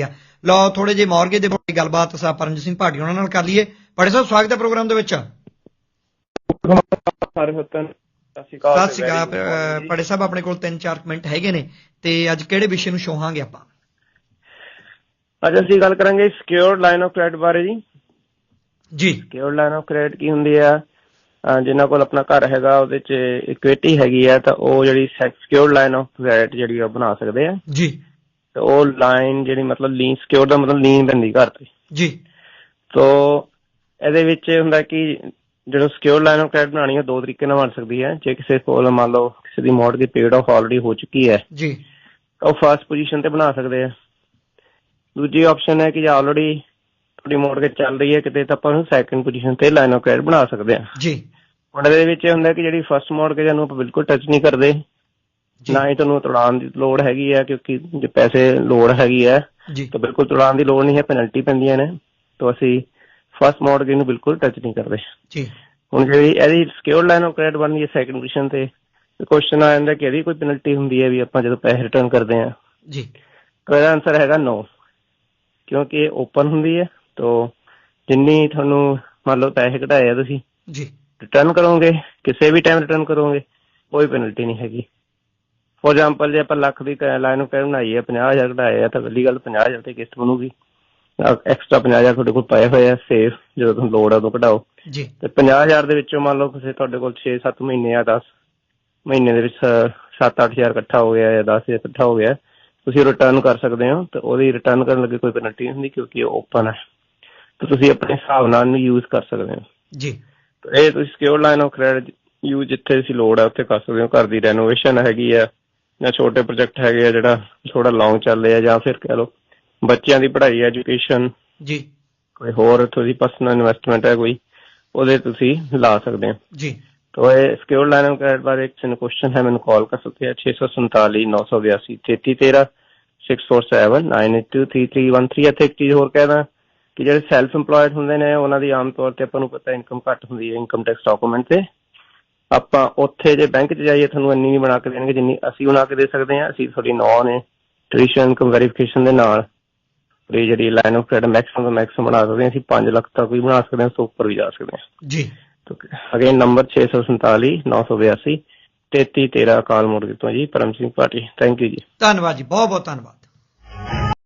ਆ। ਲਓ ਥੋੜੇ ਜਿਹੇ ਮਾਰਗੇ ਦੇ ਬਾਰੇ ਗੱਲਬਾਤ ਸਾਹਿਬ ਪਰਮਜੀਤ ਸਿੰਘ ਭਾਟੀ ਉਹਨਾਂ ਨਾਲ ਕਰ ਲਈਏ। ਬੜੇ ਸਾਹਿਬ ਸਵਾਗਤ ਹੈ ਪ੍ਰੋਗਰਾਮ ਦੇ ਵਿੱਚ। ਸਾਰੇ ਸਤਨ ਸਤਿ ਸ਼੍ਰੀ ਅਕਾਲ ਪੜੇ ਸਾਹਿਬ ਆਪਣੇ ਕੋਲ 3-4 ਮਿੰਟ ਹੈਗੇ ਨੇ ਤੇ ਅੱਜ ਕਿਹੜੇ ਵਿਸ਼ੇ ਨੂੰ ਛੋਹਾਂਗੇ ਆਪਾਂ? ਅੱਜ ਅਸੀਂ ਗੱਲ ਕਰਾਂਗੇ ਸਿਕਿਉਰਡ ਲਾਈਨ ਆਫ ਕ੍ਰੈਡਿਟ ਬਾਰੇ ਜੀ। ਜੀ। ਸਿਕਿਉਰਡ ਲਾਈਨ ਆਫ ਕ੍ਰੈਡਿਟ ਕੀ ਹੁੰਦੀ ਆ? ਜਿਨ੍ਹਾਂ ਕੋਲ ਆਪਣਾ ਘਰ ਹੈਗਾ ਉਹਦੇ 'ਚ ਇਕੁਇਟੀ ਹੈਗੀ ਆ ਤਾਂ ਉਹ ਜਿਹੜੀ ਸਿਕਿਉਰਡ ਲਾਈਨ ਆਫ ਕ੍ਰੈਡਿਟ ਜਿਹੜੀ ਆ ਉਹ ਬਣਾ ਸਕਦੇ ਆ। ਜੀ। ਤੇ ਉਹ ਲਾਈਨ ਜਿਹੜੀ ਮਤਲਬ ਲੀਨ ਸਿਕਿਉਰ ਦਾ ਮਤਲਬ ਲੀਨ ਪੈਂਦੀ ਘਰ ਤੇ। ਜੀ। ਤੋ ਇਹਦੇ ਵਿੱਚ ਹੁੰਦਾ ਕਿ ਜਦੋਂ ਸਿਕਿਉਰ ਲਾਈਨ ਆਫ ਕ੍ਰੈਡਿਟ ਬਣਾਉਣੀ ਹੈ ਦੋ ਤਰੀਕੇ ਨਾਲ ਬਣ ਸਕਦੀ ਹੈ। ਜੇ ਕਿਸੇ ਕੋਲ ਮੰਨ ਲਓ ਕਿਸੇ ਦੀ ਮੋਰਟਗੇਜ ਪੇਡ ਆਫ ਆਲਰੇਡੀ ਹੋ ਚੁੱਕੀ ਹੈ ਜੀ। ਉਹ ਫਰਸਟ ਪੋਜੀਸ਼ਨ ਤੇ ਬਣਾ ਸਕਦੇ ਆ। ਦੂਜੀ ਆਪਸ਼ਨ ਹੈ ਕਿ ਜੇ ਆਲਰੇਡੀ ਤੁਹਾਡੀ ਮੋਰਟਗੇਜ ਚੱਲ ਰਹੀ ਹੈ ਕਿਤੇ ਤਾਂ ਆਪਾਂ ਉਹਨੂੰ ਸੈਕੰਡ ਪੋਜੀਸ਼ਨ ਤੇ ਲਾਈਨ ਆਫ ਕ੍ਰੈਡਿਟ ਬਣਾ ਸਕਦੇ ਆ। ਜੀ। ਇਹਦੇ ਵਿੱਚ ਇਹ ਹੁੰਦਾ ਕਿ ਜਿਹੜੀ ਫਰਸਟ ਮੋਰਟਗੇਜ ਨੂੰ ਆਪਾਂ ਬਿਲਕੁਲ ਟੱਚ ਨਹੀਂ ਕਰਦੇ। ਨਾ ਹੀ ਤੁਹਾਨੂੰ ਤੁੜਾਉਣ ਦੀ ਲੋੜ ਹੈਗੀ ਹੈ ਕਿਉਂਕਿ ਜੇ ਪੈਸੇ ਲੋੜ ਹੈਗੀ ਹੈ ਤਾਂ ਬਿਲਕੁਲ ਤੁੜਾਉਣ ਦੀ ਲੋੜ ਨਹੀਂ ਹੈ ਪੈਨਲਟੀ ਪੈਂਦੀਆਂ ਨੇ। ਤਾਂ ਅਸੀਂ ਫਰਸਟ ਮੋਰਟਗੇਜ ਨੂੰ ਬਿਲਕੁਲ ਟੱਚ ਨਹੀਂ ਕਰਦੇ। ਜੀ। ਹੁਣ ਜਿਹੜੀ ਇਹਦੀ ਸਿਕਿਉਰ ਲਾਈਨ ਆਫ ਕ੍ਰੈਡਿਟ ਬਣਦੀ ਹੈ ਸੈਕੰਡ ਪੋਜੀਸ਼ਨ ਤੇ ਕੁਐਸਚਨ ਆ ਜਾਂਦਾ ਕਿ ਇਹਦੀ ਕੋਈ ਪੈਨਲਟੀ ਹੁੰਦੀ ਹੈ ਵੀ ਆਪਾਂ ਜਦੋਂ ਪੈਸੇ ਰਿਟਰਨ ਕਰਦੇ ਹਾਂ। ਜੀ। ਤਾਂ ਇਹਦਾ ਆਨਸਰ ਹੈਗਾ ਨੋ ਕਿਉਂਕਿ ਇਹ ਓਪਨ ਹੁੰਦੀ ਹੈ ਤਾਂ ਜਿੰਨੀ ਤੁਹਾਨੂੰ ਮੰਨ ਲਓ ਪੈਸੇ ਘਟਾਏ ਆ ਤੁਸੀਂ ਜੀ। ਰਿਟਰਨ ਕਰੋਗੇ ਕਿਸੇ ਵੀ ਟਾਈਮ ਰਿਟਰਨ ਕਰੋਗੇ ਕੋਈ ਪੈਨਲਟੀ ਨਹੀਂ ਹੈਗੀ। ਫੋਰ ਐਗਜ਼ਾਮਪਲ ਜੇ ਆਪਾਂ ਲੱਖ ਦੀ ਲਾਈਨ ਆਫ ਕ੍ਰੈਡਿਟ ਬਣਾਈ ਹੈ 50000 ਘਟਾਏ ਆ ਤਾਂ ਪਹਿਲੀ ਗੱਲ 50000 ਤੇ ਕਿਸ਼ਤ ਬਣੂਗੀ। ਐਕਸਟਰਾ 50000 ਤੁਹਾਡੇ ਕੋਲ ਪਏ ਹੋਏ ਆ ਸੇਫ ਜਦੋਂ ਤੁਹਾਨੂੰ ਲੋੜ ਆ ਉਦੋਂ ਕਢਾਓ। ਜੀ। ਤੇ 50000 ਦੇ ਵਿੱਚੋਂ ਮੰਨ ਲਓ ਕਿਸੇ ਤੁਹਾਡੇ ਕੋਲ 6-7 ਮਹੀਨੇ ਆ 10 ਮਹੀਨੇ ਦੇ ਵਿੱਚ 7-8000 ਇਕੱਠਾ ਹੋ ਗਿਆ ਜਾਂ 10000 ਇਕੱਠਾ ਹੋ ਗਿਆ ਤੁਸੀਂ ਰਿਟਰਨ ਕਰ ਸਕਦੇ ਹੋ ਤੇ ਉਹਦੀ ਰਿਟਰਨ ਕਰਨ ਲੱਗੇ ਕੋਈ ਪੈਨਲਟੀ ਨਹੀਂ ਹੁੰਦੀ ਕਿਉਂਕਿ ਉਹ ਓਪਨ ਹੈ ਤੇ ਤੁਸੀਂ ਆਪਣੇ ਹਿਸਾਬ ਨਾਲ ਇਹਨੂੰ ਯੂਜ਼ ਕਰ ਸਕਦੇ ਹੋ। ਜੀ। ਇਹ ਤੁਸੀਂ secure line of credit use ਜਿੱਥੇ ਤੁਸੀਂ ਲੋੜ ਹੈ ਉੱਥੇ ਕਰ ਸਕਦੇ ਹੋ। ਘਰ ਦੀ ਰੈਨੋਵੇਸ਼ਨ ਹੈਗੀ ਆ ਜਾਂ ਛੋਟੇ ਪ੍ਰੋਜੈਕਟ ਹੈਗੇ ਆ ਜਿਹੜਾ ਥੋੜਾ ਲੌਂਗ ਚੱਲੇ ਆ ਜਾਂ ਫਿਰ ਕਹਿ ਲਓ ਬੱਚਿਆਂ ਦੀ ਪੜ੍ਹਾਈ ਐਜੂਕੇਸ਼ਨ ਜੀ ਕੋਈ ਹੋਰ ਤੁਹਾਡੀ ਪਰਸਨਲ ਇਨਵੈਸਟਮੈਂਟ ਹੈ ਕੋਈ ਉਹਦੇ ਤੁਸੀਂ ਲਾ ਸਕਦੇ ਹੋ ਜੀ तो ये सिक्योर लाइन ऑफ क्रेडिट बारे एक क्वेश्चन है मैंने कॉल कर सकते हैं छह सौ संताली नौ सौ बयासी तैती तेरह six four seven nine eight two three three one three ਇੱਥੇ ਇੱਕ ਚੀਜ਼ ਹੋਰ ਕਹਿਣਾ ਕਿ ਜਿਹੜੇ ਸੈਲਫ EMPLOYED ਹੁੰਦੇ ਨੇ ਉਹਨਾਂ ਦੀ ਆਮ ਤੌਰ ਤੇ ਆਪਾਂ ਨੂੰ ਪਤਾ ਇਨਕਮ ਘੱਟ ਹੁੰਦੀ ਹੈ ਇਨਕਮ ਟੈਕਸ ਡਾਕੂਮੈਂਟ ਤੇ ਆਪਾਂ ਉੱਥੇ ਜੇ ਬੈਂਕ 'ਚ ਜਾਈਏ ਤੁਹਾਨੂੰ ਇੰਨੀ ਨਹੀਂ ਬਣਾ ਕੇ ਦੇਣਗੇ ਜਿੰਨੀ ਅਸੀਂ ਬਣਾ ਕੇ ਦੇ ਸਕਦੇ ਹਾਂ। ਅਸੀਂ ਤੁਹਾਡੀ ਨੌਨ ਹੈ ਟ੍ਰੈਡੀਸ਼ਨ ਇਨਕਮ ਵੈਰੀਫਿਕੇਸ਼ਨ ਦੇ ਨਾਲ। ਇਹ ਜਿਹੜੀ ਲਾਈਨ ਆਫ ਕ੍ਰੈਡਿਟ ਮੈਕਸਿਮਮ ਤੋਂ ਮੈਕਸਿਮਮ ਬਣਾ ਸਕਦੇ ਹਾਂ। ਅਸੀਂ 5 ਲੱਖ ਤੱਕ ਵੀ ਬਣਾ ਸਕਦੇ ਹਾਂ ਉਸ ਉੱਪਰ ਵੀ ਜਾ ਸਕਦੇ ਹਾਂ। ਜੀ। ਅਗੇ ਨੰਬਰ 647 982 3313 ਕਾਲ ਮੋੜ ਦਿੱਤਾ ਜੀ। ਪਰਮ ਸਿੰਘ ਪਾਟੀ ਥੈਂਕ ਯੂ ਜੀ। ਧੰਨਵਾਦ ਜੀ ਬਹੁਤ ਬਹੁਤ ਧੰਨਵਾਦ।